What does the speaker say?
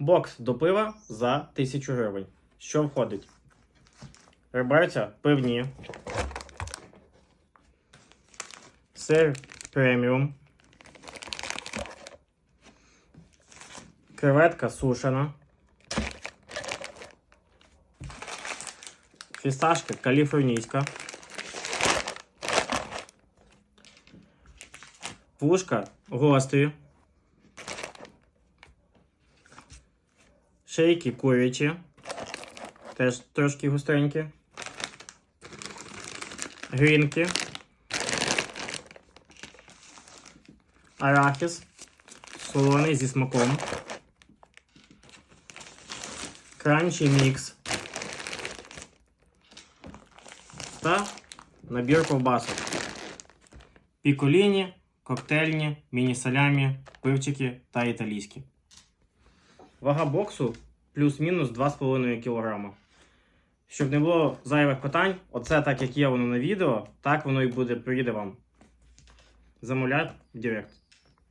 Бокс до пива за 1000 гривень. Що входить? Реберця пивні. Сир преміум. Креветка сушена. Фісташка каліфорнійська. Пушка гострі. Шейки курячі. Теж трошки густенькі. Грінки. Арахіс. Солоний зі смаком. Кранчі мікс. Та набір ковбасок. Піколіні, коктейльні, міні-салямі, пивчики та італійські. Вага боксу плюс-мінус 2,5 кг. Щоб не було зайвих питань, оце так як є воно на відео, так воно і буде прийде вам. Замовляй в Директ.